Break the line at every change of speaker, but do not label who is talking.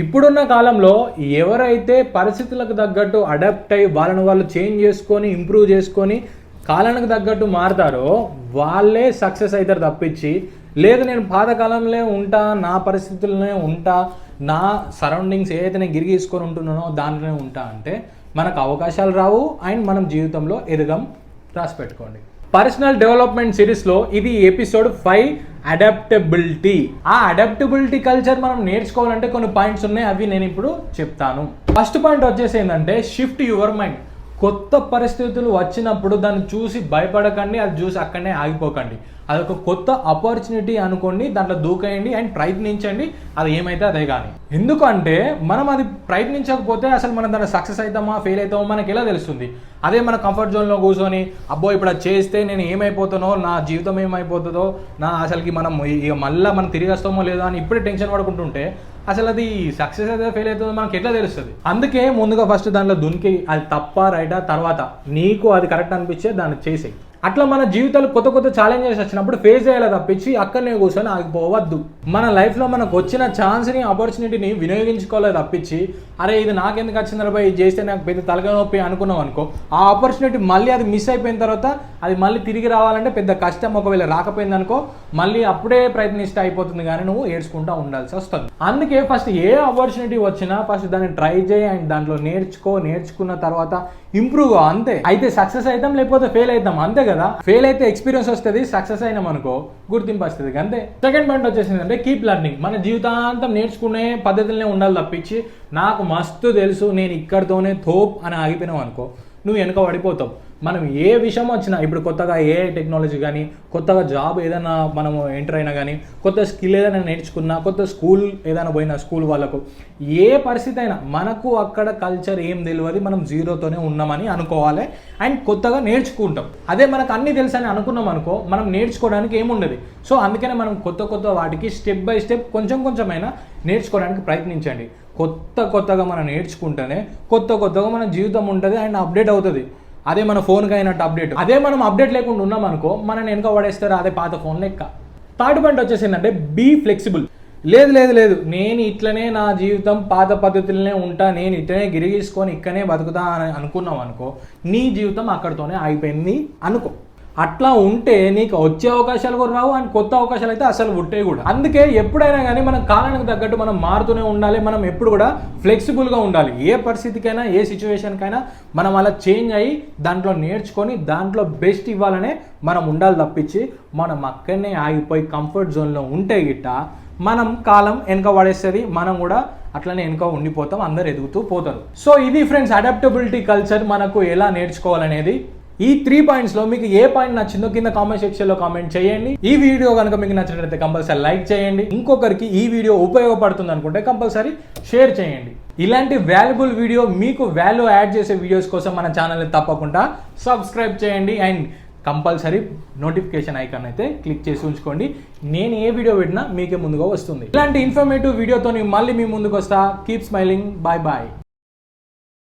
ఇప్పుడున్న కాలంలో ఎవరైతే పరిస్థితులకు తగ్గట్టు అడాప్ట్ అయ్యి వాళ్ళని వాళ్ళు చేంజ్ చేసుకొని ఇంప్రూవ్ చేసుకొని కాలానికి తగ్గట్టు మారుతారో వాళ్ళే సక్సెస్ అవుతారు తప్పించి. లేదు నేను పాతకాలంలో ఉంటా నా పరిస్థితుల్లోనే ఉంటా నా సరౌండింగ్స్ ఏదైతే నేను గిరిగీసుకొని ఉంటున్నానో దాంట్లోనే ఉంటా అంటే మనకు అవకాశాలు రావు. అండ్ మనం జీవితంలో ఎదగం రాసి పెట్టుకోండి. పర్సనల్ డెవలప్మెంట్ సిరీస్లో ఇది ఎపిసోడ్ ఫైవ్ అడాప్టబిలిటీ. ఆ అడాప్టబిలిటీ కల్చర్ మనం నేర్చుకోవాలంటే కొన్ని పాయింట్స్ ఉన్నాయి అవి నేను ఇప్పుడు చెప్తాను. ఫస్ట్ పాయింట్ వచ్చేసి ఏంటంటే షిఫ్ట్ యువర్ మైండ్ కొత్త పరిస్థితులు వచ్చినప్పుడు దాన్ని చూసి భయపడకండి అది చూసి అక్కడనే ఆగిపోకండి. అదొక కొత్త ఆపర్చునిటీ అనుకోండి దాంట్లో దూకేయండి అండ్ ప్రయత్నించండి. అది ఏమైతే అదే కానీ. ఎందుకంటే మనం అది ప్రయత్నించకపోతే అసలు మనం దాన్ని సక్సెస్ అవుతామా ఫెయిల్ అవుతామో మనకి ఎలా తెలుస్తుంది? అదే మన కంఫర్ట్ జోన్లో కూర్చొని అబ్బో ఇప్పుడు అది చేస్తే నేను ఏమైపోతానో నా జీవితం ఏమైపోతుందో నా అసలుకి మనం ఇక మళ్ళీ మనం తిరిగి వస్తామో లేదో అని ఇప్పుడే టెన్షన్ పడుకుంటుంటే అసలు అది సక్సెస్ అయితే ఫెయిల్ అవుతుందో మనకి ఎట్లా తెలుస్తుంది? అందుకే ముందుగా ఫస్ట్ దాంట్లో దునికి అది తప్ప రైటా తర్వాత నీకు అది కరెక్ట్ అనిపించే దాన్ని చేసేయి. అట్లా మన జీవితాలు కొత్త కొత్త ఛాలెంజెస్ వచ్చినప్పుడు ఫేస్ చేయాలి తప్పించి అక్కడనే కూర్చొని ఆగిపోవద్దు. మన లైఫ్లో మనకు వచ్చిన ఛాన్స్ని ఆపర్చునిటీని వినియోగించుకోలేదు తప్పించి అరే ఇది నాకెందుకు వచ్చింది రా ఇది చేస్తే నాకు పెద్ద తలగా నొప్పి అనుకున్నాం అనుకో ఆ ఆపర్చునిటీ మళ్ళీ అది మిస్ అయిపోయిన తర్వాత అది మళ్ళీ తిరిగి రావాలంటే పెద్ద కష్టం. ఒకవేళ రాకపోయింది అనుకో మళ్ళీ అప్పుడే ప్రయత్నిస్తే అయిపోతుంది కానీ నువ్వు ఏడ్చుకుంటూ ఉండాల్సి వస్తుంది. అందుకే ఫస్ట్ ఏ ఆపర్చునిటీ వచ్చినా ఫస్ట్ దాన్ని ట్రై చేయి అండ్ దాంట్లో నేర్చుకో. నేర్చుకున్న తర్వాత ఇంప్రూవ్ అంతే. అయితే సక్సెస్ అవుతాం లేకపోతే ఫెయిల్ అవుతాం అంతే కదా. ఫెయిల్ అయితే ఎక్స్పీరియన్స్ వస్తుంది సక్సెస్ అయినాం అనుకో గుర్తింపు వస్తుంది అంతే. సెకండ్ పాయింట్ వచ్చేసింది ఏంటంటే కీప్ లెర్నింగ్ మన జీవితాంతం నేర్చుకునే పద్ధతులనే ఉండాలి తప్పించి నాకు మస్తు తెలుసు నేను ఇక్కడితోనే థోప్ అని ఆగిపోయినావు అనుకో. నువ్వు వెనుక పడిపోతావు. మనం ఏ విషయం వచ్చినా ఇప్పుడు కొత్తగా ఏ టెక్నాలజీ కానీ కొత్తగా జాబ్ ఏదైనా మనము ఎంటర్ అయినా కానీ కొత్త స్కిల్ ఏదైనా నేర్చుకున్నా కొత్త స్కూల్ ఏదైనా పోయినా స్కూల్ వాళ్ళకు ఏ పరిస్థితి అయినా మనకు అక్కడ కల్చర్ ఏం తెలియదు మనం జీరోతోనే ఉన్నామని అనుకోవాలి. అండ్ కొత్తగా నేర్చుకుంటాం. అదే మనకు అన్ని తెలుసు అని అనుకున్నాం అనుకో మనం నేర్చుకోవడానికి ఏముండదు సో అందుకనే మనం కొత్త కొత్త వాటికి స్టెప్ బై స్టెప్ కొంచెం కొంచెమైనా నేర్చుకోవడానికి ప్రయత్నించండి. కొత్త కొత్తగా మనం నేర్చుకుంటేనే కొత్త కొత్తగా మన జీవితం ఉంటుంది అండ్ అప్డేట్ అవుతుంది. అదే మన ఫోన్కి అయినట్టు అప్డేట్ అదే మనం అప్డేట్ లేకుండా ఉన్నాం అనుకో మనం వెనక పడేస్తారు అదే పాత ఫోన్ లెక్క. థర్డ్ పాయింట్ వచ్చేసి ఏంటంటే బీ ఫ్లెక్సిబుల్ లేదు లేదు లేదు. నేను ఇట్లనే నా జీవితం పాత పద్ధతులనే ఉంటా నేను ఇట్లనే గిరిగీసుకొని ఇక్కడనే బతుకుతా అని అనుకున్నావు అనుకో నీ జీవితం అక్కడితోనే ఆగిపోయింది అనుకో. అట్లా ఉంటే నీకు వచ్చే అవకాశాలు కూడా రావు అండ్ కొత్త అవకాశాలు అయితే అసలు ఉంటాయి కూడా. అందుకే ఎప్పుడైనా కానీ మనం కాలానికి తగ్గట్టు మనం మారుతూనే ఉండాలి. మనం ఎప్పుడు కూడా ఫ్లెక్సిబుల్గా ఉండాలి. ఏ పరిస్థితికైనా ఏ సిచ్యువేషన్కైనా మనం అలా చేంజ్ అయ్యి దాంట్లో నేర్చుకొని దాంట్లో బెస్ట్ ఇవ్వాలనే మనం ఉండాలి తప్పించి మనం అక్కడనే ఆగిపోయి కంఫర్ట్ జోన్లో ఉంటే గిట్ట మనం కాలం వెనక పడేస్తుంది. మనం కూడా అట్లనే వెనుక ఉండిపోతాం. అందరు ఎదుగుతూ పోతారు. సో ఇది ఫ్రెండ్స్ అడాప్టబిలిటీ కల్చర్ మనకు ఎలా నేర్చుకోవాలనేది ఈ త్రీ పాయింట్స్లో మీకు ఏ పాయింట్ నచ్చిందో కింద కామెంట్ సెక్షన్లో కామెంట్ చేయండి. ఈ వీడియో కనుక మీకు నచ్చినట్లయితే కంపల్సరీ లైక్ చేయండి. ఇంకొకరికి ఈ వీడియో ఉపయోగపడుతుంది అనుకుంటే కంపల్సరీ షేర్ చేయండి. ఇలాంటి వాల్యుబుల్ వీడియో మీకు వాల్యూ యాడ్ చేసే వీడియోస్ కోసం మన ఛానల్ని తప్పకుండా సబ్స్క్రైబ్ చేయండి. అండ్ కంపల్సరీ నోటిఫికేషన్ ఐకాన్ అయితే క్లిక్ చేసి ఉంచుకోండి. నేను ఏ వీడియో పెట్టినా మీకే ముందుగా వస్తుంది. ఇలాంటి ఇన్ఫర్మేటివ్ వీడియోతో మళ్ళీ మీ ముందుకు వస్తా కీప్ స్మైలింగ్ బాయ్ బాయ్